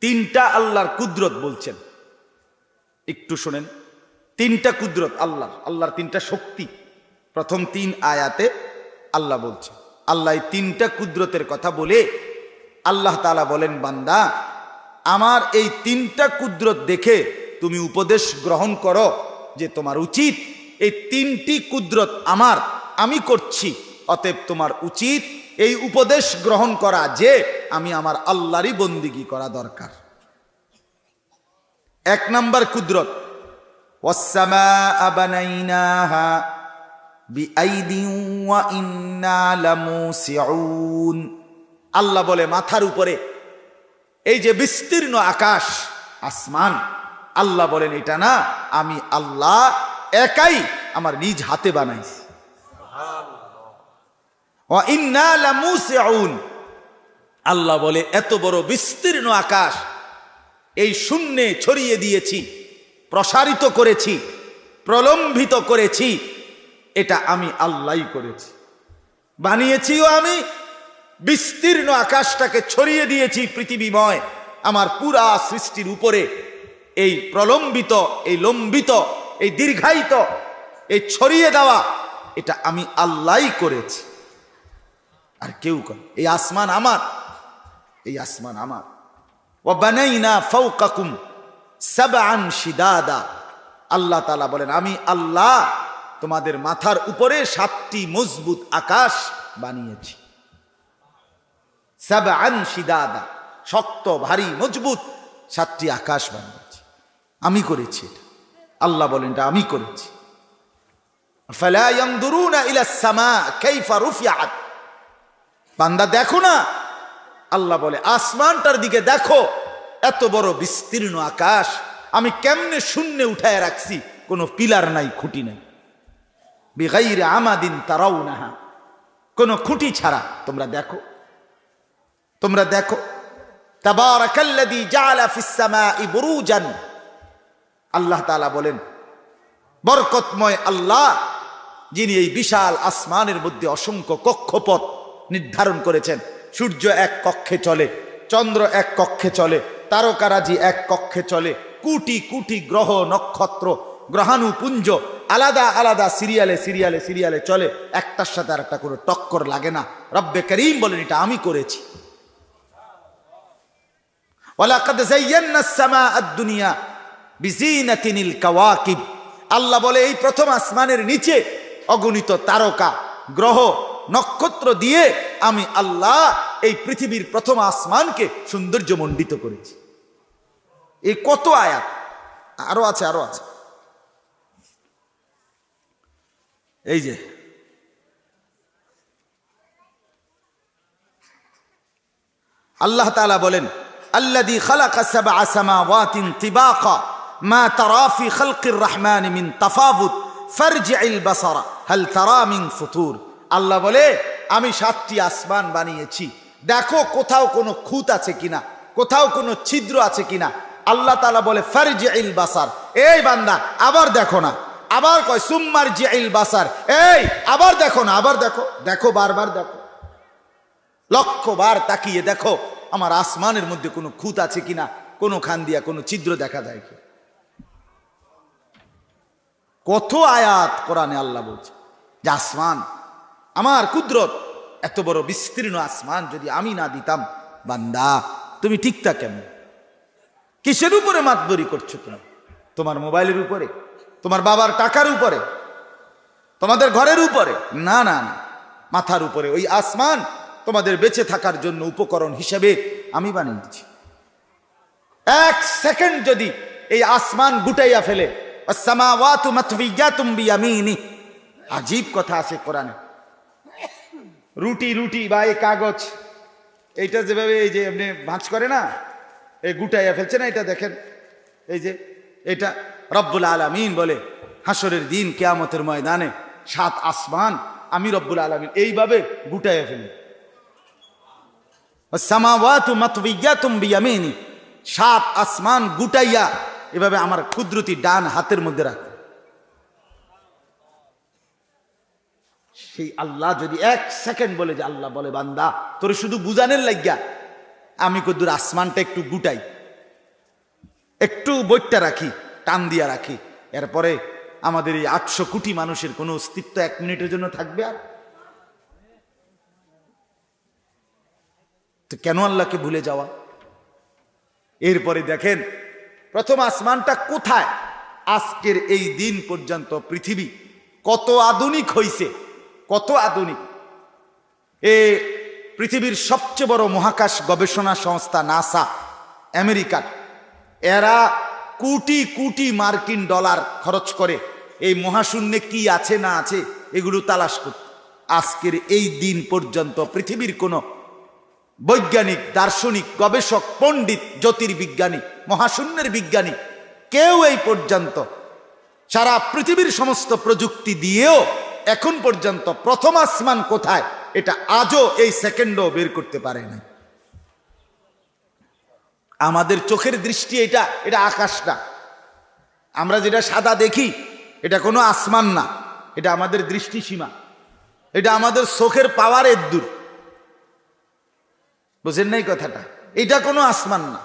তিনটা আল্লাহর কুদরত বলছেন। একটু শোনেন। তিনটা কুদরত আল্লাহ আল্লাহর তিনটা শক্তি। প্রথম তিন আয়াতে আল্লাহ বলছে আল্লাহ তিনটা কুদরতের কথা বলে আল্লাহ তালা বলেন, বান্দা, আমার এই তিনটা কুদরত দেখে তুমি উপদেশ গ্রহণ করো যে তোমার উচিত এই তিনটি কুদরত আমার, আমি করছি, অতএব তোমার উচিত এই উপদেশ গ্রহণ করা যে আমি আমার আল্লাহরই বন্দিগি করা দরকার। এক নম্বর কুদরত। আল্লাহ বলে, মাথার উপরে। এই যে বিস্তীর্ণ আকাশ, আসমান, আল্লাহ বলেন, এটা না, আমি আল্লাহ একাই আমার নিজ হাতে বানাইছি। আল্লাহ বলে, এত বড় বিস্তীর্ণ আকাশ, এই শূন্যে ছড়িয়ে দিয়েছি, প্রসারিত করেছি প্রলম্বিত করেছি, এটা আমি আল্লাহই করেছি। বানিয়েছিও আমি, বিস্তীর্ণ আকাশটাকে ছড়িয়ে দিয়েছি পৃথিবীময়, আমার পুরা সৃষ্টির উপরে। এই প্রলম্বিত, এই লম্বিত, এই দীর্ঘায়িত, এই ছড়িয়ে দেওয়া, এটা আমি আল্লাহই করেছি। আর কেউ করে এই আসমান আমার, এই আসমান আমার। ও বানাইনা ফৌকাকুম সাবান শিদাদা। আল্লাহ তালা বলেন, আমি আল্লাহ তোমাদের মাথার উপরে সাতটি মজবুত আকাশ বানিয়েছি। সাবান শিদাদা, শক্ত, ভারী, মজবুত সাতটি আকাশ বানিয়েছি। আমি করেছি এটা। আল্লাহ বলেন, এটা আমি করেছি। ফালা ইয়ানদুরুনা ইলা সামা, কাইফা রুফিআত। বান্দা দেখো না। আল্লাহ বলে, আসমানটার দিকে দেখো, এত বড় বিস্তীর্ণ আকাশ, আমি কেমনে শূন্যে উঠায় রাখছি, কোনো পিলার নাই, খুঁটি নাই। বেগাইরে আমাদিন তারাও নাহা কোনো খুঁটি ছাড়া তোমরা দেখো। তোমরা দেখো আল্লাহ বলেন, বরকতময় আল্লাহ, যিনি এই বিশাল আসমানের মধ্যে অসংখ্য কক্ষপথ নির্ধারণ করেছেন। সূর্য এক কক্ষে চলে, চন্দ্র এক কক্ষে চলে, তারকারাজি এক কক্ষে চলে, কুটি কোটি গ্রহ, নক্ষত্র, গ্রহাণুপুঞ্জ, আলাদা আলাদা সিরিয়ালে সিরিয়ালে সিরিয়ালে চলে, একটার সাথে আর একটা কোনো টক্কর লাগে না। রব্বে করিম বলেন, এটা আমি করেছি। আল্লাহ বলে, এই প্রথম আসমানের নিচে অগণিত তারকা, গ্রহ নক্ষত্র দিয়ে আমি আল্লাহ এই পৃথিবীর প্রথম আসমানকে সৌন্দর্য মণ্ডিত করেছি। এই কত আয়াত? আরও আছে আরও আছে। এই যে। আল্লাহ তাআলা বলেন, আল্লাযী খালাকা সাবআ সামাওয়াতিন তিবাকা, মা তারা ফি খালকির রহমান মিন তাফাবুত ফারজি'ল বাসারা, হাল তারা মিন ফুতুর। আল্লাহ বলে, আমি সাতটি আসমান বানিয়েছি। দেখো কোথাও কোনো খুঁত আছে কিনা, কোথাও কোনো ছিদ্র আছে কিনা। আল্লাহ তালা বলে ফারজি'ল বাসার। এই বান্দা, আবার দেখো না। আবার কয় সুম্মার জি'ল বাসার। এই, আবার দেখো না, আবার দেখো। দেখো, বারবার দেখো। লক্ষ বার তাকিয়ে দেখো, আমার আসমানের মধ্যে কোনো খুঁত আছে কিনা, কোনো খান দিয়া কোনো ছিদ্র দেখা যায় কি কত আয়াত কোরআনে আল্লাহ বলছে যে, আসমান আমার কুদরত, এত বড় বিস্তীর্ণ আসমান যদি আমি না দিতাম, বান্দা, তুমি ঠিকটা কেমন কিসের উপরে মাতবরি করছ তুমি? তোমার মোবাইলের উপরে? তোমার বাবার টাকার উপরে? তোমাদের ঘরের উপরে? না না না। মাথার উপরে। ওই আসমান তোমাদের বেঁচে থাকার জন্য উপকরণ হিসেবে আমি বানিয়েছি এক সেকেন্ড যদি এই আসমান গুটাইয়া ফেলে। আজীব কথা আছে কোরআনে। রুটি রুটি বা এই কাগজ, এইটা যেভাবে এই যে এমনি ভাঁজ করে না, এই গুটাইয়া ফেলছে না, এটা দেখেন, এই যে এটা রব্বুল আলামিন বলে হাসরের দিন, কেয়ামতের ময়দানে সাত আসমান আমি রব্বুল আলামিন এইভাবে গুটাইয়া ফেলি। সাত আসমান গুটাইয়া এভাবে আমার কুদরতি ডান হাতের মধ্যে রাখ। সেই আল্লাহ যদি এক সেকেন্ড বলে যে, আল্লাহ বলে, বান্দা, তোর শুধু বুঝানের লাগিয়া আমি কদ্দুর আসমানটা একটু গুটাই, একটু বইটা রাখি, টান দিয়া রাখি। এরপরে আমাদের এই আটশো কোটি মানুষের কোনো অস্তিত্ব এক মিনিটের জন্য থাকবে আর? তো কেন আল্লাহকে ভুলে যাওয়া? এরপরে দেখেন, প্রথম আসমানটা কোথায়? আজকের এই দিন পর্যন্ত পৃথিবী কত আধুনিক হইছে। কত আধুনিক। এ পৃথিবীর সবচেয়ে বড় মহাকাশ গবেষণা সংস্থা নাসা, আমেরিকার। এরা কোটি কোটি মার্কিন ডলার খরচ করে এই মহাশূন্যে কি আছে না আছে এগুলো তালাশ করতে। আজকের এই দিন পর্যন্ত পৃথিবীর কোনো বৈজ্ঞানিক, দার্শনিক, গবেষক, পণ্ডিত, জ্যোতির্বিজ্ঞানী, মহাশূন্যের বিজ্ঞানী কেউ এই পর্যন্ত সারা পৃথিবীর সমস্ত প্রযুক্তি দিয়েও এখন পর্যন্ত প্রথম আসমান কোথায়, এটা আজও এই সেকেন্ডও বের করতে পারে না আমাদের চোখের দৃষ্টি এটা এটা আকাশটা। আমরা যেটা সাদা দেখি, এটা কোনো আসমান না, এটা আমাদের দৃষ্টিসীমা। এটা আমাদের চোখের পাওয়ারের দূর। বুঝেন নাই কথাটা? এটা কোনো আসমান না।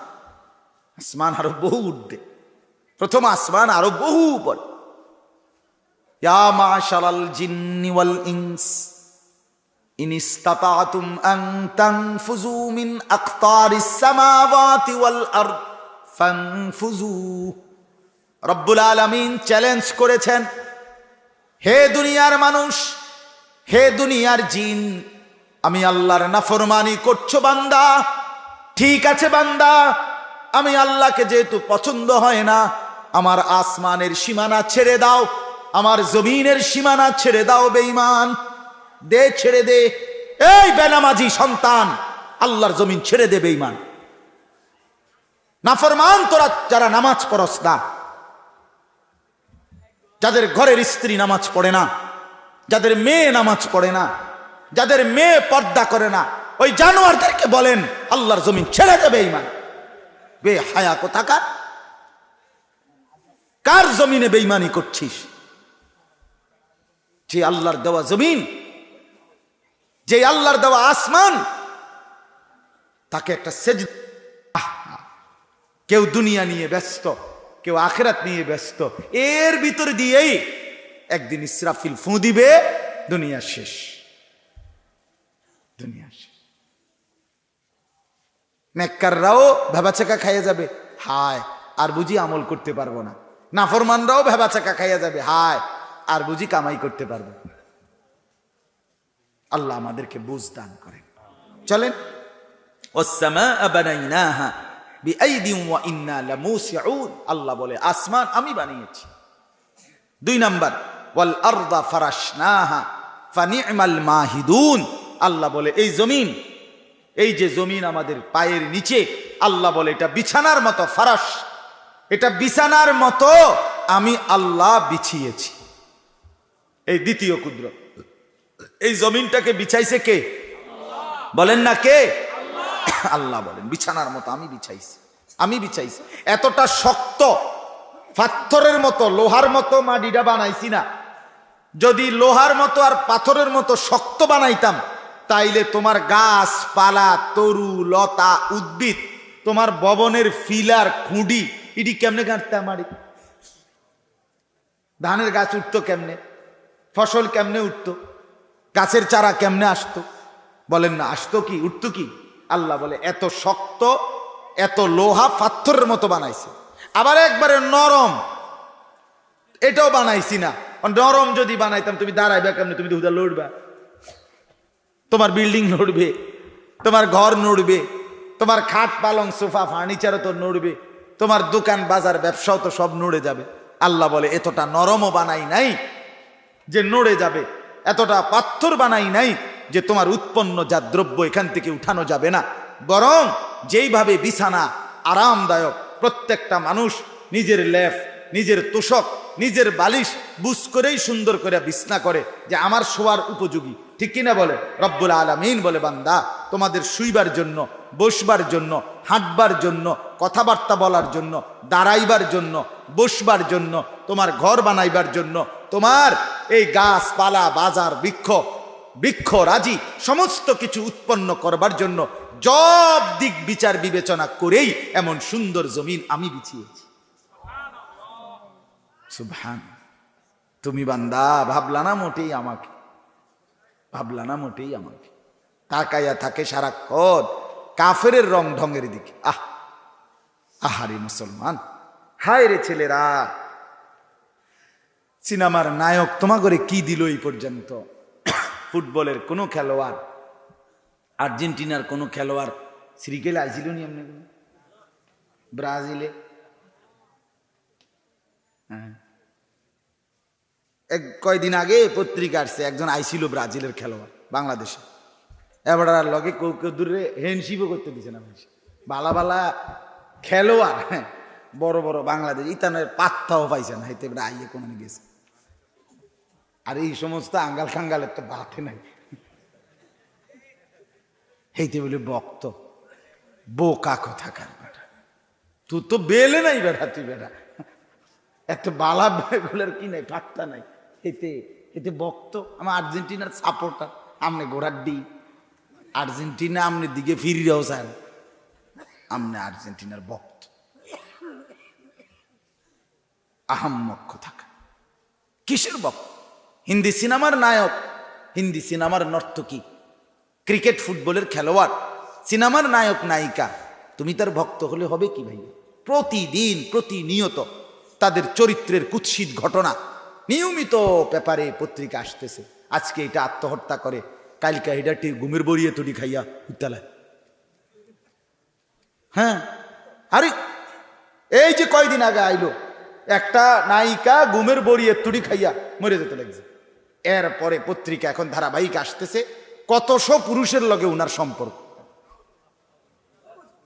আসমান আরও বহু উর্ধে প্রথম আসমান আরও বহু উপর। চ্যালেঞ্জ করেছেন, হে দুনিয়ার মানুষ, হে দুনিয়ার জিন, আমি আল্লাহর নাফরমানি করছ বান্দা, ঠিক আছে বান্দা, আমি আল্লাহকে যেহেতু পছন্দ হয় না, আমার আসমানের সীমানা ছেড়ে দাও। আমার জমিনের সীমানা ছেড়ে দাও, বেঈমান। দে, ছেড়ে দে। এই বেনামাজি সন্তান, আল্লাহর জমিন ছেড়ে দে, বেঈমান। নাফরমান তোরা যারা নামাজ পড়স না, যাদের ঘরের স্ত্রী নামাজ পড়ে না, যাদের মেয়ে নামাজ পড়ে না, যাদের মেয়ে পর্দা করে না, ওই জানোয়ারদেরকে বলেন, আল্লাহর জমিন ছেড়ে দেবে ইমান বে হায়া কোথাকার? কার জমিনে বেইমানি করছিস? যে আল্লাহর দেওয়া জমিন, যে আল্লাহর দেওয়া আসমান, তাকে একটা সেজ কেউ দুনিয়া নিয়ে ব্যস্ত, কেউ আখেরাত নিয়ে ব্যস্ত। এর ভিতরে দিয়েই একদিন ইসরাফিল ফু দিবে, দুনিয়া শেষ। দুনিয়া শেষ। নেককাররাও ভেবাচাকা খাইয়ে যাবে। হায়, আর বুঝি আমল করতে পারব না। নাফরমানরাও ভেবাচাকা খাইয়া যাবে। হায় আর বুঝি কামাই করতে পারব। আল্লাহ আমাদেরকে বুঝ দান করেন। চলেন। আল্লাহ বলে, আসমান আমি বানিয়েছি। দুই নাম্বার আল্লাহ বলে, এই জমিন, এই যে জমিন আমাদের পায়ের নিচে, আল্লাহ বলে, এটা বিছানার মতো ফারাস এটা বিছানার মতো আমি আল্লাহ বিছিয়েছি। এই দ্বিতীয় ক্ষুদ্র। এই জমিনটাকে বিছাইছে কে? বলেন না কে? আল্লাহ বলেন, বিছানার মতো, আমি বিছাইছি আমি বিছাইছি। এতটা শক্ত, পাথরের মতো, লোহার মতো মাটিটা বানাইছি না। যদি লোহার মতো আর পাথরের মতো শক্ত বানাইতাম, তাইলে তোমার গাছ পালা তরু, লতা, উদ্ভিদ, তোমার ববনের ফিলার খুঁডি ইডি কেমনে কাটতে আমারি ধানের গাছ উঠতো কেমনে? ফসল কেমনে উঠতো? গাছের চারা কেমনে আসতো? বলেন না, আসতো কি, উঠতো কি? আল্লাহ বলে, এত শক্ত, এত লোহা পাথরের মতো বানাইছে। আবার একবারে নরম, এটাও বানাইছি না। নরম যদি বানাইতাম, তুমি দাঁড়াইবে কেমনে? তুমি হুদা লড়বা। তোমার বিল্ডিং নড়বে, তোমার ঘর নড়বে, তোমার খাট পালং, সোফা, ফার্নিচারও তো নড়বে, তোমার দোকান, বাজার, ব্যবসাও তো সব নড়ে যাবে। আল্লাহ বলে, এতটা নরমও বানাই নাই যে নড়ে যাবে। এতটা পাথর বানাই নাই যে তোমার উৎপন্ন যা দ্রব্য এখান থেকে উঠানো যাবে না। বরং যেইভাবে বিছানা আরামদায়ক প্রত্যেকটা মানুষ নিজের লেফ নিজের তোষক, নিজের বালিশ বুস করেই সুন্দর করে বিছনা করে যে আমার শোয়ার উপযোগী। ঠিক কিনা বলে? রব্বুল আলমিন বলে, বান্দা, তোমাদের শুইবার জন্য, বসবার জন্য, হাঁটবার জন্য, কথাবার্তা বলার জন্য, দাঁড়াইবার জন্য, বসবার জন্য, তোমার ঘর বানাইবার জন্য, তোমার এই গাছপালা, বাজার, বৃক্ষ বৃক্ষ রাজি সমস্ত কিছু উৎপন্ন করবার জন্য সব দিক বিচার বিবেচনা করেই এমন সুন্দর জমিন আমি বিছিয়েছি। তুমি বান্দা, ভাবলা না মোটেই আমাকে। ভাবলা না মোটেই আমাকে। তাকাইয়া থাকে সারাক্ষণ কাফের রং ঢঙের দিকে। আহ, আহারে মুসলমান। হায় রে ছেলেরা সিনেমার নায়ক তোমা করে কি দিল এই পর্যন্ত? ফুটবলের কোনো খেলোয়াড় আর্জেন্টিনার কোনো খেলোয়াড় শ্রীকেলে আইছিল নি কোনো? ব্রাজিলে? হ্যাঁ। এক কয়দিন আগে পত্রিকা আসছে একজন আইছিল ব্রাজিলের খেলোয়াড় বাংলাদেশে। এবার আর লগে কেউ কেউ দূরে হ্যান্ডশিপও করতে দিছে না বালা বালা খেলোয়াড় হ্যাঁ, বড় বড় বাংলাদেশ ইতানের পাত্তাও পাইছে না এবার আইয়ে কোনো গেছে। আর এই সমস্ত আঙ্গাল খাঙ্গালের তো বাতে নাই। হেইতে বলে, বক্ত, বোকা কোথাকার বেটা? তুই তো বেলে নাই বেটা, তুই বেটা। এত বালা বেগুলোর কি নাই, পাত্তা নাই। এতে এতে বক্ত আমার আর্জেন্টিনার সাপোর্টার, আমনে গোড়ার ডি আর্জেন্টিনা আমনে দিকে ফিরিয়েও চায় না। আমনে আর্জেন্টিনার বক্ত। আহাম্মক থাকা কিসের বক্ত? হিন্দি সিনেমার নায়ক। হিন্দি সিনেমার নর্তকী। ক্রিকেট ফুটবলের খেলোয়াড়। সিনেমার নায়ক, নায়িকা। তুমি তার ভক্ত হলে হবে কি ভাই প্রতিদিন, প্রতিনিয়ত তাদের চরিত্রের কুৎসিত ঘটনা। নিয়মিত পেপারে পত্রিকা আসতেছে। আজকে এটা আত্মহত্যা করে। কালকা হিডাটি গুমের বড়িয়ে তড়ি খাইয়া উত্তালায় হ্যাঁ? আরে, এই যে কয়দিন আগে আইলো, একটা নায়িকা গুমের বড়িয়ে তুড়ি খাইয়া মরে যেতে লাগছে। এরপরে পত্রিকা এখন ধারাবাহিক আসতেছে কতশো পুরুষের লগে উনার সম্পর্ক?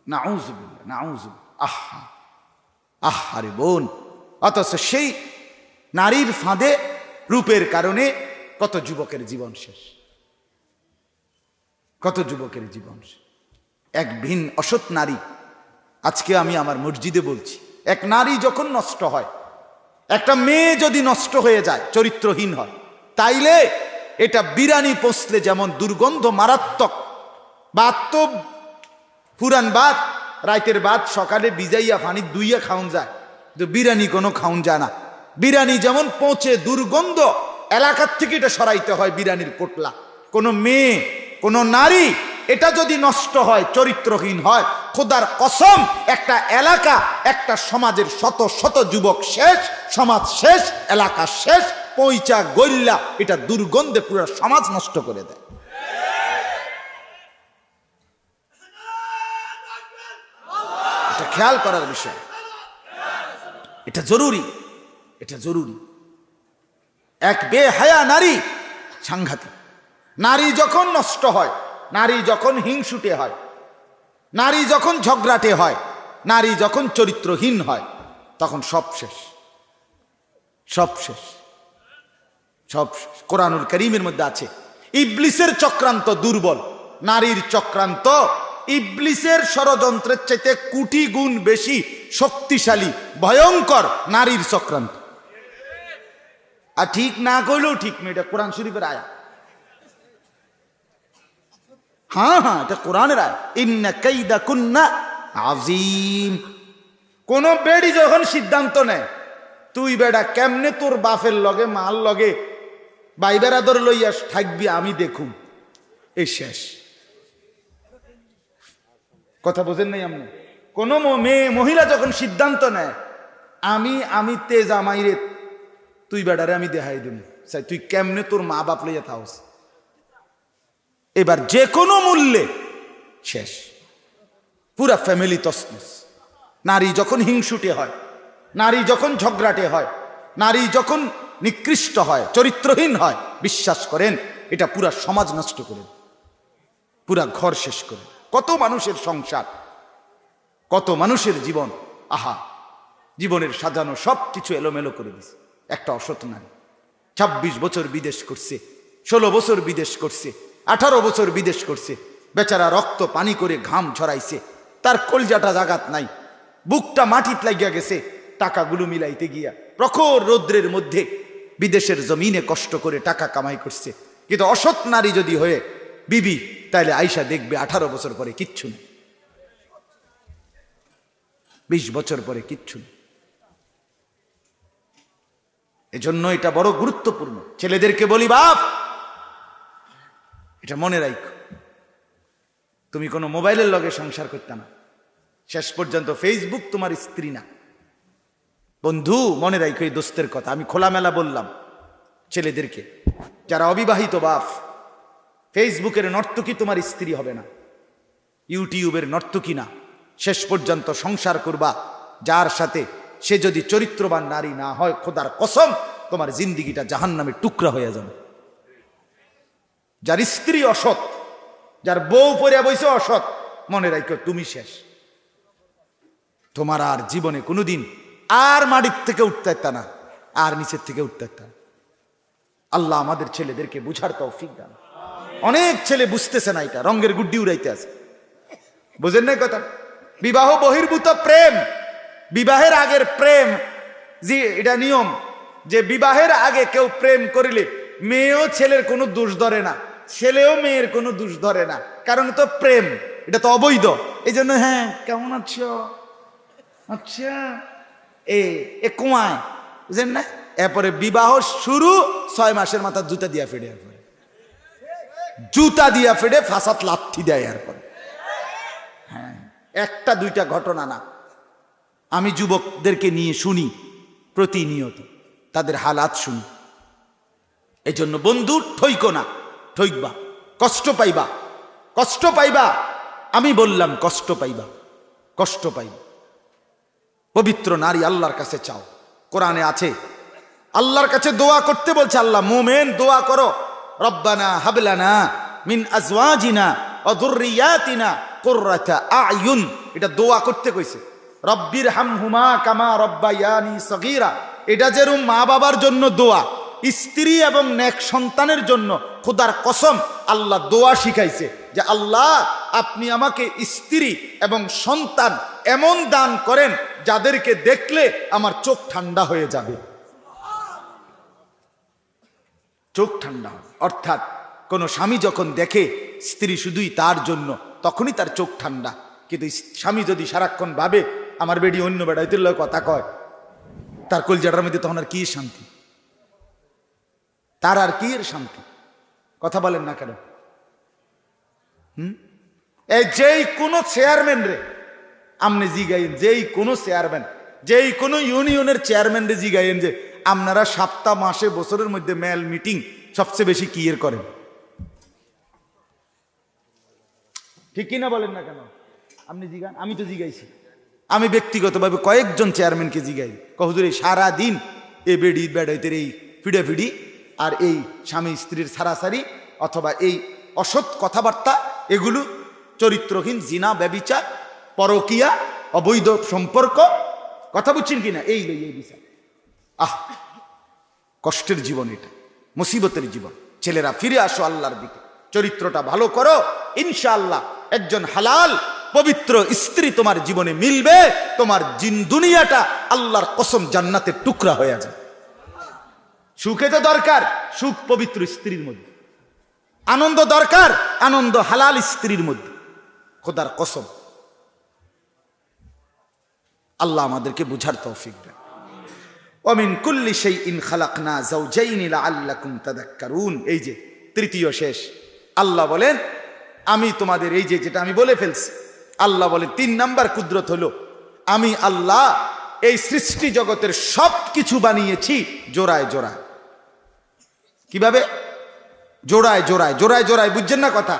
নাউজুবিল্লাহ আহা আহারে বোন। অথচ সেই নারীর ফাঁদে, রূপের কারণে কত যুবকের জীবন শেষ। কত যুবকের জীবন এক ভিন অসৎ নারী, আজকে আমি আমার মসজিদে বলছি, এক নারী যখন নষ্ট হয়, একটা মেয়ে যদি নষ্ট হয়ে যায়, চরিত্রহীন হয় তাইলে এটা বিরানি পোষলে যেমন দুর্গন্ধ মারাত্মক। বাত তো পুরান বাত রাইতের বাদ সকালে বিজাইয়া ফানি দুইয়া খাউন যায়। তো বিরানি কোনো খাউন যায় না। বিরানি যেমন পৌঁছে দুর্গন্ধ, এলাকার থেকে এটা সরাইতে হয় বিরানির কোটলা। কোনো মেয়ে, কোনো নারী, এটা যদি নষ্ট হয়, চরিত্রহীন হয়, খোদার কসম, একটা এলাকা, একটা সমাজের শত শত যুবক শেষ, সমাজ শেষ, এলাকা শেষ পৈচা গল্লা এটা দুর্গন্ধে পুরো সমাজ নষ্ট করে দেয়। এটা খেয়াল করার বিষয়। এটা জরুরি এটা জরুরি। এক বেহায়া নারী, সাংঘাতিক। নারী যখন নষ্ট হয়, নারী যখন হিংসুটে হয়, নারী যখন ঝগড়াটে হয়, নারী যখন চরিত্রহীন হয়, তখন সব শেষ সব শেষ। সব। কোরআনুল করিমের মধ্যে আছে। ইবলিসের চক্রান্ত দুর্বল, নারীর চক্রান্ত। ইবলিসের ষড়যন্ত্রের চাইতে কুটি গুণ বেশি শক্তিশালী, ভয়ঙ্কর নারীর চক্রান্ত। আর ঠিক না করলেও ঠিক না, এটা কোরআন শরীফের আয়া। হ্যাঁ হ্যাঁ এটা কোরআনের আয়। ইন্না কাইদা কুন্না আজিম কোন বেড়ি যখন সিদ্ধান্ত নেয়, তুই বেড়া কেমনে তোর বাপের লগে মাল লগে বাই বেড়াদর লইয়া থাকবি, আমি দেখুম। এই শেষ। কথা বোঝেন নাই আপনি? কোন মেয়ে, মহিলা যখন সিদ্ধান্ত নেয়, আমি আমি তেজ আমাইরে, তুই বেড়ারে আমি দেখাই দিন তুই কেমনে তোর মা বাপ লইয়া থাকস? এবার যে কোনো মূল্যে শেষ। পুরা ফ্যামিলি তসনস। নারী যখন হিংসুটে হয়, নারী যখন ঝগড়াটে হয়, নারী যখন নিকৃষ্ট হয়, চরিত্রহীন হয়। বিশ্বাস করেন, এটা পুরা সমাজ নষ্ট করে। পুরা ঘর শেষ করে কত মানুষের সংসার, কত মানুষের জীবন, আহা, জীবনের সাজানো সব কিছু এলোমেলো করে দিছে। একটা অসৎ নারী, ছাব্বিশ বছর বিদেশ করছে, ষোলো বছর বিদেশ করছে, আঠারো বছর বিদেশ করছে, বেচারা রক্ত, পানি করে ঘাম ঝরাইছে তার কলজাটা জাগাত নাই, বুকটা মাটিত লাগিয়া গেছে, টাকাগুলো মিলাইতে গিয়া প্রখর রৌদ্রের মধ্যে বিদেশের জমিনে কষ্ট করে টাকা কামাই করছে। কিন্তু অসৎ নারী যদি হয়ে, বিবি, তাইলে আইসা দেখবে আঠারো বছর পরে কিচ্ছু নেই। বিশ বছর পরে কিচ্ছু নেই। এজন্য এটা বড় গুরুত্বপূর্ণ। ছেলেদেরকে বলি, বাপ, এটা মনে রাখো তুমি কোনো মোবাইলের লগে সংসার করতে না। শেষ পর্যন্ত ফেসবুক তোমার স্ত্রী না। বন্ধু, মনে রাখো এই দোস্তের কথা, আমি খোলামেলা বললাম ছেলেদেরকে, যারা অবিবাহিত বাপ, ফেসবুকের নর্তকী তোমার স্ত্রী হবে না, ইউটিউবের নর্তকী না, শেষ পর্যন্ত সংসার করবা, যার সাথে সে যদি চরিত্রবান নারী না হয়, খোদার কসম, তোমার জিন্দিগিটা জাহান নামে টুকরা হয়ে যাবে। যার স্ত্রী অসৎ, যার বউ পরিয়া বইছে অসৎ, মনে রাখো তুমি শেষ। তোমার আর জীবনে কোনোদিন আর মাটির থেকে উঠতে না, আর নিচের থেকে উঠতে না। আল্লাহ আমাদের ছেলেদেরকে বুঝার তৌফিক দান। অনেক ছেলে বুঝতেছে না এটা, রঙের গুড্ডি উড়াইতে আছে। বুঝেন নাই কথা? বিবাহ বহির্ভূত প্রেম, বিবাহের আগের প্রেম, জি, এটা নিয়ম, যে বিবাহের আগে কেউ প্রেম করিলে মেয়েও ছেলের কোনো দোষ ধরে না, ছেলেও মেয়ের কোনো দোষ ধরে না। কারণ তো প্রেম, এটা তো অবৈধ। এই জন্য হ্যাঁ কেমন আছো? আচ্ছা। এ এ কুয়ায়, বুঝলেন না? এরপরে বিবাহ শুরু, ছয় মাসের মাথা জুতা দিয়া ফেড়ে এরপরে। জুতা দিয়া ফেড়ে ফাঁসাত লাথি দেয়, এরপরে। হ্যাঁ একটা, দুইটা ঘটনা না। আমি যুবকদেরকে নিয়ে শুনি, প্রতিনিয়ত। তাদের হালাত শুনি। এই জন্য বন্ধু, ঠইকো না, ঠইকবা, কষ্ট পাইবা। কষ্ট পাইবা, আমি বললাম কষ্ট পাইবা কষ্ট পাইবা। পবিত্র নারী আল্লাহর কাছে চাও। কোরআনে আছে, আল্লাহর কাছে দোয়া করতে বলছে আল্লাহ, মোমেন দোয়া করো। রব্বানা হাবলানা মিন আজওয়াজিনা অদুরিয়াতিনা কুররাতা আয়ুন। এটা দোয়া করতে কইছে। রব্বির হামহুমা কামা রব্বায়ানি সগীরা। এটা যেরকম মা বাবার জন্য দোয়া, স্ত্রী এবং নেক সন্তানের জন্য খোদার কসম আল্লাহ দোয়া শিখাইছে। যে আল্লাহ, আপনি আমাকে স্ত্রী এবং সন্তান এমন দান করেন যাদেরকে দেখলে আমার চোখ ঠান্ডা হয়ে যাবে। চোখ ঠান্ডা অর্থাৎ কোনো স্বামী যখন দেখে স্ত্রী শুধুই তার জন্য, তখনই তার চোখ ঠান্ডা। কিন্তু স্বামী যদি সারাক্ষণ ভাবে, আমার বেডি অন্য বেড়াইতে কথা কয়, তার কলজাটার মধ্যে তখন আর কি শান্তি? তার আর কি শান্তি? কথা বলেন না কেন? এই যেই কোনো চেয়ারম্যান রে আপনি জিগাইন যেই কোনো চেয়ারম্যান যেই কোনো ইউনিয়নের চেয়ারম্যান রে জিগাইন যে, আপনারা সপ্তাহ মাসে বছরের মধ্যে মেল মিটিং সবচেয়ে বেশি কি এর করেন? ঠিক কিনা বলেন না কেন? আপনি জিগান, আমি তো জিগাইছি। আমি ব্যক্তিগতভাবে কয়েকজন চেয়ারম্যানকে জিগাই। কহুজুর এই সারাদিন এ বেডি বেড়াইতে এই ফিডাফিডি আর এই স্বামী স্ত্রীর সারাসারি অথবা এই অসৎ কথাবার্তা এগুলো চরিত্রহীন, জিনা, ব্যবিচার, পরকিয়া, অবৈধ সম্পর্ক। কথা বুঝছেন কিনা? এই লই, এই বিচার। আহ, কষ্টের জীবন এটা, মুসিবতের জীবন। ছেলেরা, ফিরে আসো আল্লাহর দিকে। চরিত্রটা ভালো করো, ইনশাআল্লাহ। একজন হালাল, পবিত্র স্ত্রী তোমার জীবনে মিলবে, তোমার জিন দুনিয়াটা আল্লাহর কসম জান্নাতের টুকরা হয়ে যায় সুখে তো দরকার, সুখ পবিত্র স্ত্রীর মধ্যে। আনন্দ দরকার, আনন্দ হালাল স্ত্রীর মধ্যে। খোদার কসম। আল্লাহ আমাদেরকে বুঝার তৌফিক দেন। অমিন কুল্লি সেই ইন খালাকনা জাউজাইনি লাআল্লাকুম তাদাক্কারুন। এই যে, তৃতীয় শেষ। আল্লাহ বলেন, আমি তোমাদের এই যে, যেটা আমি বলে ফেলছি, আল্লাহ বলে তিন নাম্বার কুদরত হলো, আমি আল্লাহ এই সৃষ্টি জগতের সব কিছু বানিয়েছি জোড়ায় জোড়ায়। কীভাবে? জোড়ায় জোড়ায় জোড়ায় জোড়ায়, বুঝছেন না কথা?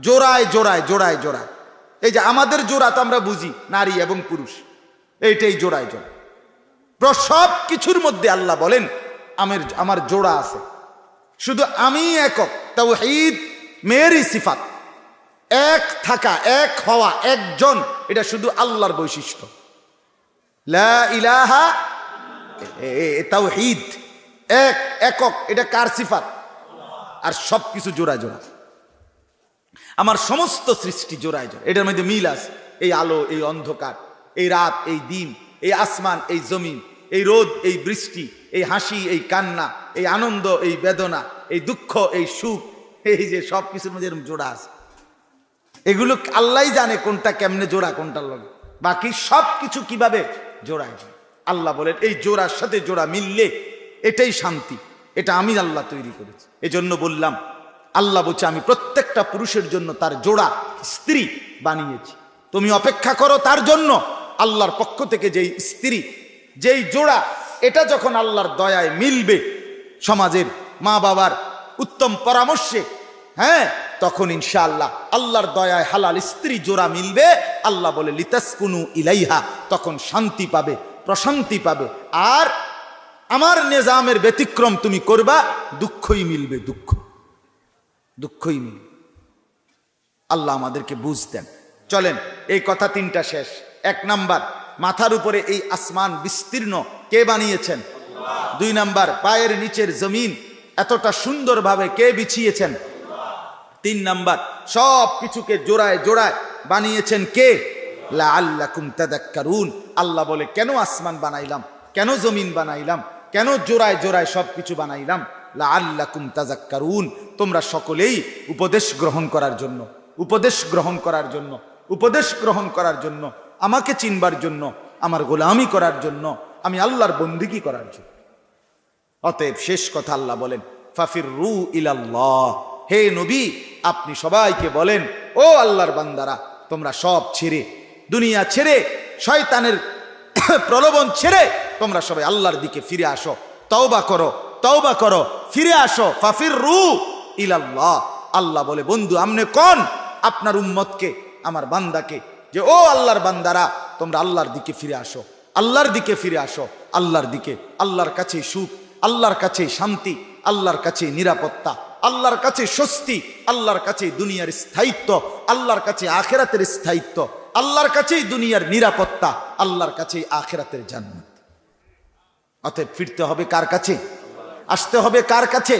জোড়ায় জোড়ায় জোড়ায় জোড়ায়। এই যে আমাদের জোড়া তো আমরা বুঝি, নারী এবং পুরুষ। এইটাই জোড়ায় জোড়ায়। সব কিছুর মধ্যে আল্লাহ বলেন, আমার আমার জোড়া আছে। শুধু আমি একক তাও ঈদ মেয়েরই সিফাত। এক থাকা, এক হওয়া, একজন, এটা শুধু আল্লাহর বৈশিষ্ট্য। ইলাহা তাও ঈদ এক, একক, এটা কার সিফাত? আর সব কিছু জোড়া। জোড়া আমার সমস্ত সৃষ্টি জোড়ায় জোড়া। এটার মধ্যে মিল আছে। এই আলো, এই অন্ধকার, এই রাত, এই দিন, এই আসমান, এই জমিন, এই রোদ, এই বৃষ্টি, এই হাসি, এই কান্না, এই আনন্দ, এই বেদনা, এই দুঃখ, এই সুখ, এই যে সব কিছুর মধ্যে এরকম জোড়া আছে। এগুলো আল্লাহ জানে কোনটা কেমনে জোড়া, কোনটার লগে। বাকি সব কিছু কীভাবে জোড়ায়। আল্লাহ বলেন, এই জোড়ার সাথে জোড়া মিললে এটাই শান্তি। এটা আমি আল্লাহ তৈরি করেছি। এজন্য বললাম, আল্লাহ বলছে, আমি প্রত্যেকটা পুরুষের জন্য তার জোড়া স্ত্রী বানিয়েছি। তুমি অপেক্ষা করো তার জন্য। আল্লাহর পক্ষ থেকে যেই স্ত্রী, যেই জোড়া, এটা যখন আল্লাহর দয়ায় মিলবে সমাজের মা বাবার উত্তম পরামর্শে হ্যাঁ তখন ইনশাআল্লাহ আল্লাহর দয়ায় হালাল স্ত্রী জোড়া মিলবে। আল্লাহ বলে, লিতাসকুনু ইলাইহা, তখন শান্তি পাবে, প্রশান্তি পাবে। আর আমার নিজামের ব্যতিক্রম তুমি করবা, দুঃখই মিলবে, দুঃখ। দুঃখই মিলবে। আল্লাহ আমাদেরকে বুঝ দেন চলেন, এই কথা তিনটা শেষ। এক নাম্বার, মাথার উপরে এই আসমান বিস্তীর্ণ কে বানিয়েছেন? দুই নাম্বার, পায়ের নিচের জমিন এতটা সুন্দরভাবে কে বিছিয়েছেন? তিন নাম্বার, সব কিছুকে জোড়ায় জোড়ায় বানিয়েছেন কে? লাআল্লাকুম তাদাক্কারুন। আল্লাহ বলে, কেন আসমান বানাইলাম? কেন জমিন বানাইলাম? কেন জোড়ায় জোড়ায় সব কিছু বানাইলাম? লাআল্লাকুম তাজাক্কারুন তোমরা সকলেই উপদেশ গ্রহণ করার জন্য, উপদেশ গ্রহণ করার জন্য, উপদেশ গ্রহণ করার জন্য, আমাকে চিনবার জন্য, আমার গোলামি করার জন্য, আমি আল্লাহর বন্দিগি করার জন্য। অতএব শেষ কথা আল্লাহ বলেন ফাফির রু ইলাল্লাহ। হে নবী, আপনি সবাইকে বলেন, ও আল্লাহর বান্দারা, তোমরা সব ছেড়ে, দুনিয়া ছেড়ে, শয়তানের প্রলোভন ছেড়ে তোমরা সবাই আল্লাহর দিকে ফিরে আসো। তওবা করো তওবা করো, ফিরে আসো। ফাফির রু ইলাল্লাহ। আল্লাহ বলে, বন্ধু আমনে কোন? আপনার উম্মতকে, আমার বান্দাকে। যে, ও আল্লাহর বান্দারা, তোমরা আল্লাহর দিকে ফিরে আসো। আল্লাহর দিকে ফিরে আসো। আল্লাহর দিকে, আল্লাহর কাছে সুখ, আল্লাহর কাছে শান্তি, আল্লাহর কাছে নিরাপত্তা, আল্লাহর কাছে স্বস্তি, আল্লাহর কাছে দুনিয়ার স্থায়িত্ব, আল্লাহর কাছে আখেরাতের স্থায়িত্ব, আল্লাহর কাছেই দুনিয়ার নিরাপত্তা, আল্লাহর কাছেই আখেরাতের জান্নাত। অতএব ফিরতে হবে কার কাছে? আসতে হবে কার কাছে?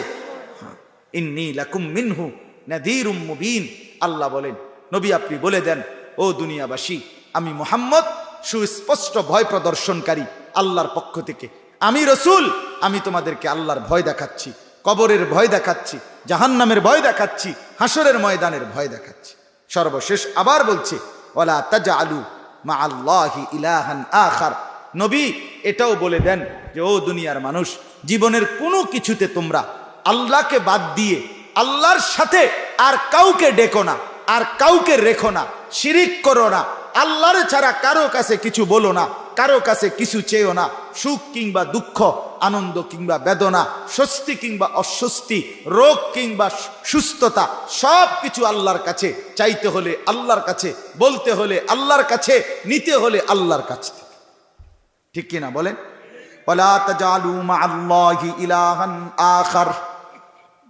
মুবিন। আল্লাহ বলেন, নবী আপনি বলে দেন, ও দুনিয়াবাসী, আমি মোহাম্মদ, সুস্পষ্ট ভয় প্রদর্শনকারী, আল্লাহর পক্ষ থেকে। আমি রসুল, আমি তোমাদেরকে আল্লাহর ভয় দেখাচ্ছি, কবরের ভয় দেখাচ্ছি, জাহান্নামের ভয় দেখাচ্ছি হাসরের ময়দানের ভয় দেখাচ্ছি। সর্বশেষ আবার বলছে ওলা তাজা আলু মা আল্লাহি ইলাহান আখার। নবী এটাও বলে দেন যে, ও দুনিয়ার মানুষ, জীবনের কোনো কিছুতে তোমরা আল্লাহকে বাদ দিয়ে, আল্লাহর সাথে আর কাউকে ডেকো না, আর কাউকে রেখো না, শিরিক করো না, আল্লাহর ছাড়া কারও কাছে কিছু বলো না, কারও কাছে কিছু চেয়েও না, সুখ কিংবা দুঃখ, আনন্দ কিংবা বেদনা, স্বস্তি কিংবা অস্বস্তি, রোগ কিংবা সুস্থতা, সব কিছু আল্লাহর কাছে, চাইতে হলে আল্লাহর কাছে, বলতে হলে আল্লাহর কাছে, নিতে হলে আল্লাহর কাছ ঠিক কিনা বলেন?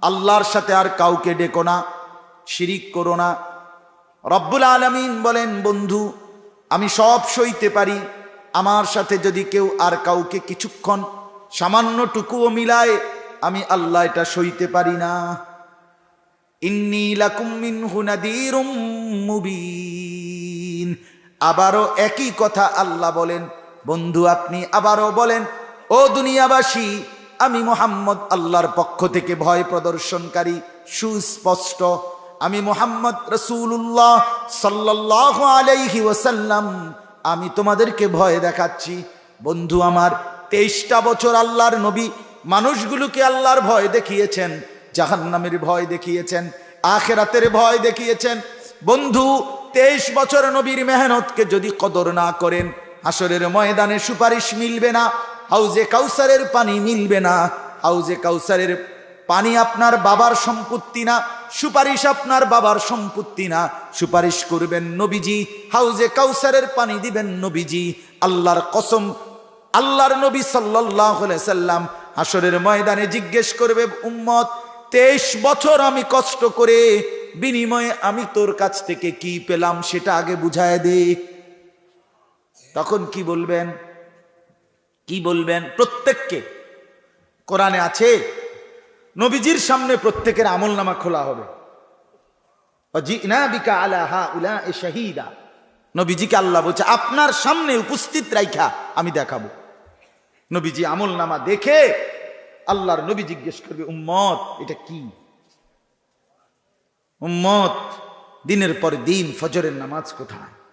আল্লাহর সাথে আর কাউকে ডেকো না, শিরিক করো না। রব্বুল আলমিন বলেন, বন্ধু, আমি সব সইতে পারি। আমার সাথে যদি কেউ আর কাউকে কিছুক্ষণ সামান্যটুকুও মিলায়, আমি আল্লাহ এটা সইতে পারি না। মুবিন। আবারও একই কথা আল্লাহ বলেন বন্ধু, আপনি আবারও বলেন, ও দুনিয়াবাসী, আমি মোহাম্মদ আল্লাহর পক্ষ থেকে ভয় প্রদর্শনকারী, সুস্পষ্ট। আমি মোহাম্মদ রসুল্লাহ সাল্লাহ আলাইহি ওসাল্লাম আমি তোমাদেরকে ভয় দেখাচ্ছি। বন্ধু, আমার তেইশটা বছর আল্লাহর নবী মানুষগুলোকে আল্লাহর ভয় দেখিয়েছেন, জাহান্নামের ভয় দেখিয়েছেন, আখেরাতের ভয় দেখিয়েছেন। বন্ধু, তেইশ বছর নবীর মেহনতকে যদি কদর না করেন হাসরের ময়দানে সুপারিশ মিলবে না, হাউজে কাউসারের পানি মিলবে না। হাউজে কাউসারের পানি আপনার বাবার সম্পত্তি না, সুপারিশ আপনার বাবার সম্পত্তি না। সুপারিশ করবেন নবীজি, হাউজে কাউসারের পানি দিবেন নবীজি। আল্লাহর কসম, আল্লাহর নবী সাল্লাহ সাল্লাম হাসরের ময়দানে জিজ্ঞেস করবে, উম্মত, তেইশ বছর আমি কষ্ট করে বিনিময়ে আমি তোর কাছ থেকে কি পেলাম সেটা আগে বুঝায় দে। তখন কি বলবেন? কি বলবেন? প্রত্যেককে। কোরআনে আছে, নবীজির সামনে প্রত্যেকের আমল নামা খোলা হবে। নবীজিকে আল্লাহ বলছে, আপনার সামনে উপস্থিত রাইখা, আমি দেখাবো। নবীজি আমল নামা দেখে আল্লাহর নবী জিজ্ঞেস করবে, উম্মত, এটা কি? উম্মত, দিনের পর দিন ফজরের নামাজ কোথায়?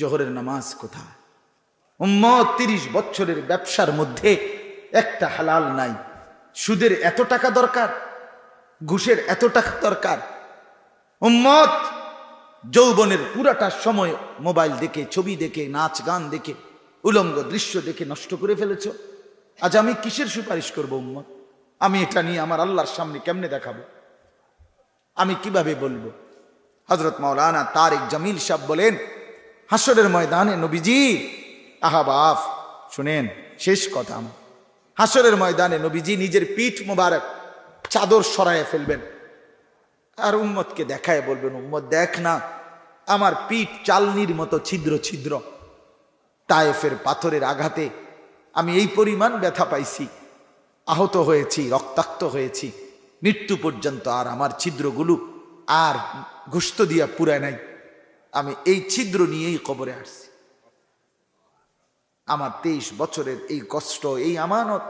জোহরের নামাজ কোথায়? তিরিশ বছরের ব্যবসার মধ্যে একটা হালাল নাই। সুদের এত টাকা দরকার, ঘুষের এত টাকা দরকার। উম্মত যৌবনের পুরাটা সময় মোবাইল দেখে, ছবি দেখে, নাচ গান দেখে, উলঙ্গ দৃশ্য দেখে নষ্ট করে ফেলেছ। আজ আমি কিসের সুপারিশ করব উম্মত? আমি এটা নিয়ে আমার আল্লাহর সামনে কেমনে দেখাবো? আমি কীভাবে বলব? হজরত মাওলানা তারেক জামিল সাহ বলেন হাসরের ময়দানে নবীজি, আহা বাফ, শুনেন, শেষ কথা আমার। হাসরের ময়দানে নবীজি নিজের পিঠ মোবারক চাদর সরায় ফেলবেন। আর উম্মতকে দেখায় বলবেন, উম্মত, দেখ না, আমার পিঠ চালনির মতো ছিদ্র ছিদ্র। তায়েফের পাথরের আঘাতে আমি এই পরিমাণ ব্যথা পাইছি। আহত হয়েছি, রক্তাক্ত হয়েছি। মৃত্যু পর্যন্ত আর আমার ছিদ্রগুলো আর ঘুস্ত দিয়া পুরায় নাই। আমি এই ছিদ্র নিয়েই কবরে আসছি। আমার তেইশ বছরের এই কষ্ট, এই আমানত,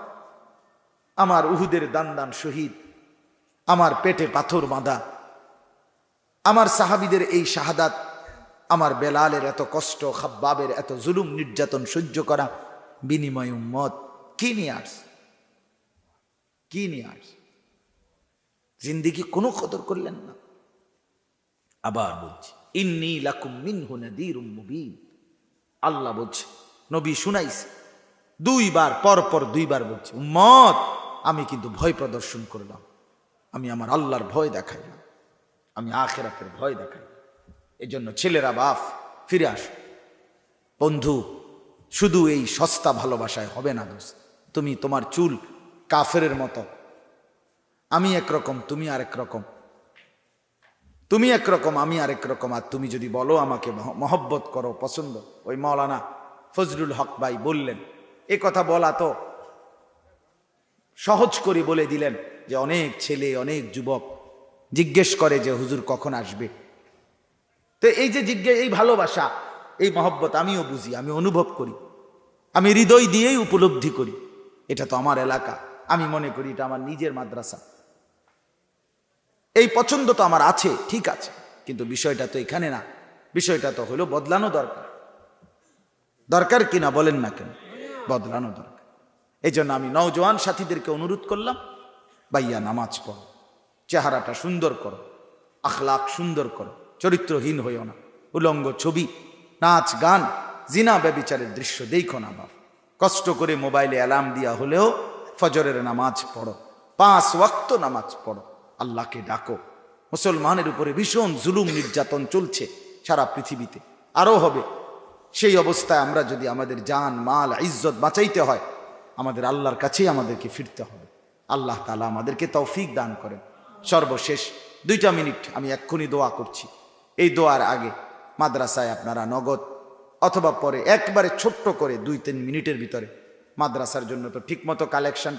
আমার উহুদের দান দান শহীদ, আমার পেটে পাথর বাঁধা, আমার সাহাবিদের এই শাহাদাত, আমার বেলালের এত কষ্ট, খাব্বাবের এত জুলুম, নির্যাতন সহ্য করা বিনিময় উম্মত কি নিয়ে আস কি নিয়ে আস জিন্দিগি কোনো কদর করলেন না। আবার বলছি ইন্নি লাকুম মিনহু নাদিরুম মুবিন। আল্লাহ বলছে, নবী শুনাইছে, দুইবার পর পর দুইবার বলছে, উম্মত, আমি কিন্তু ভয় প্রদর্শন করলাম। আমি আমার আল্লাহর ভয় দেখাইলাম। আমি আখেরাতের ভয় দেখাই এই জন্য ছেলেরা বাপ, ফিরে আস। বন্ধু, শুধু এই সস্তা ভালোবাসায় হবে না দোস্ত। তুমি তোমার চুল কাফেরের মতো। আমি একরকম, তুমি আরেক রকম। তুমি একরকম, আমি আরেক রকম, আর তুমি যদি বলো আমাকে মহ- মহব্বত করো, পছন্দ। ওই মৌলানা ফজলুল হক ভাই বললেন, এ কথা বলা তো সহজ করে বলে দিলেন যে অনেক ছেলে, অনেক যুবক জিজ্ঞেস করে যে হুজুর কখন আসবে। তো এই যে জিজ্ঞেস এই ভালোবাসা, এই মহব্বত আমিও বুঝি, আমি অনুভব করি। আমি হৃদয় দিয়েই উপলব্ধি করি। এটা তো আমার এলাকা। আমি মনে করি এটা আমার নিজের মাদ্রাসা। এই পছন্দ তো আমার আছে, ঠিক আছে। কিন্তু বিষয়টা তো এখানে না। বিষয়টা তো হলো বদলানো দরকার। দরকার কিনা বলেন না কেন? বদলানো দরকার। এই জন্য আমি নওজোয়ান সাথীদেরকে অনুরোধ করলাম, ভাইয়া নামাজ পড়ো, চেহারাটা সুন্দর করো আখলাক সুন্দর করো, চরিত্রহীন হইও না, উলঙ্গ ছবি, নাচ, গান, জিনা ব্যবিচারের দৃশ্য দেখো না বাপ। কষ্ট করে মোবাইলে অ্যালার্ম দিয়া হলেও ফজরের নামাজ পড়ো, পাঁচ ওয়াক্ত নামাজ পড়ো আল্লাহকে ডাকো। মুসলমানের উপরে ভীষণ জুলুম নির্যাতন চলছে সারা পৃথিবীতে। আরও হবে। সেই অবস্থায় আমরা যদি আমাদের জান, মাল, ইজ্জত বাঁচাইতে হয়, আমাদের আল্লাহর কাছেই আমাদেরকে ফিরতে হবে। আল্লাহ তালা আমাদেরকে তৌফিক দান করেন। সর্বশেষ দুইটা মিনিট আমি এক্ষুনি দোয়া করছি। এই দোয়ার আগে মাদ্রাসায় আপনারা নগদ অথবা পরে একবারে ছোট্ট করে দুই তিন মিনিটের ভিতরে মাদ্রাসার জন্য তো ঠিকমতো কালেকশনটা